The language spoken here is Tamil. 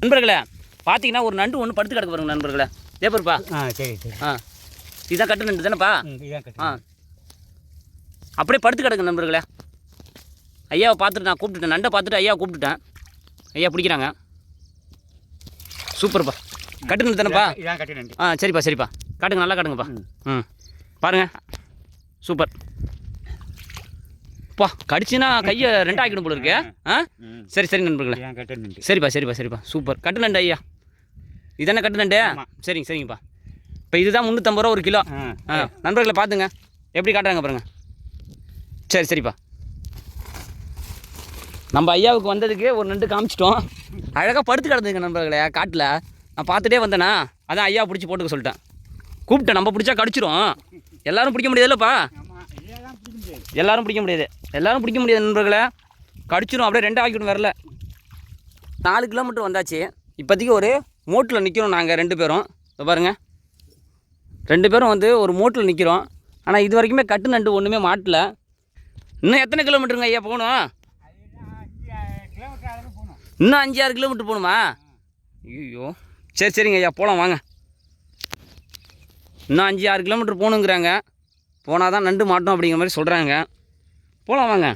நண்பர்களே பார்த்தீங்கன்னா ஒரு நண்டு ஒன்று படுத்து கிடக்கு பாருங்க நண்பர்களே. ஏப்பருப்பா ஆ சரி சரி. ஆ இதுதான் கட்டு நண்டு தானேப்பா? ஆ. அப்படியே படுத்து கிடக்கு நண்பர்களே. ஐயாவை பார்த்துட்டு நான் கூப்பிட்டுட்டேன். நண்டை பார்த்துட்டு ஐயாவை கூப்பிட்டுட்டேன். ஐயா பிடிக்கிறாங்க. சூப்பர்ப்பா. கட்டு நண்டு தானேப்பா? ஆ சரிப்பா சரிப்பா. காட்டுங்க நல்லா காட்டுங்கப்பா. ம் பாருங்க. சூப்பர். பா கடிச்சுன்னா கையை ரெண்டாக்கிடும் போல இருக்கு. ஆ? சரி சரி நண்பர்களே. சரிப்பா சரிப்பா சரிப்பா. சூப்பர். கட்டு நண்டு ஐயா. இதானே கட்டு நண்டு. சரிங்க சரிங்கப்பா. இப்போ இதுதான் முந்நூற்றம்பது ரூபா ஒரு கிலோ. ஆ நண்பர்களை பார்த்துங்க எப்படி காட்டுறாங்க பாருங்க. சரி சரிப்பா. நம்ம ஐயாவுக்கு வந்ததுக்கு ஒரு நண்டு காமிச்சிட்டோம். அழகாக படுத்து கிடந்துங்க நண்பர்களே காட்டில். நான் பார்த்துட்டே வந்தேனா அதான் ஐயா பிடிச்சி போட்டுக்க சொல்லிட்டேன். கூப்பிட்டேன். நம்ம பிடிச்சா கடிச்சிரும். எல்லாரும் பிடிக்க முடியாதுல்லப்பா ஆமாம் இதெல்லாம் பிடிக்க முடியாது எல்லாரும் பிடிக்க முடியாது. எல்லாரும் பிடிக்க முடியாது நண்பர்களை. கடிச்சிரும் அப்படியே ரெண்டாக ஆக்கிடும் வரல. நாலு கிலோமீட்டர் வந்தாச்சு. இப்போதைக்கு ஒரு மோட்டில் நிற்கிறோம் நாங்கள் ரெண்டு பேரும். இப்போ பாருங்க. ரெண்டு பேரும் வந்து ஒரு மோட்டில் நிற்கிறோம் ஆனால் இது வரைக்குமே கட்டு நண்டு ஒன்றுமே மாட்டல. இன்னும் எத்தனை கிலோமீட்டருங்க ஐயா போகணும்? போகணும் இன்னும் அஞ்சு ஆறு கிலோமீட்டர் போகணுமா? ஐயோ சரி சரிங்க ஐயா போகலாம் வாங்க. இன்னும் அஞ்சு ஆறு கிலோமீட்டர் போகணுங்கிறாங்க. போனால் தான் நண்டு மாட்டோம் அப்படிங்கிற மாதிரி சொல்கிறாங்க போகலாம் வாங்க.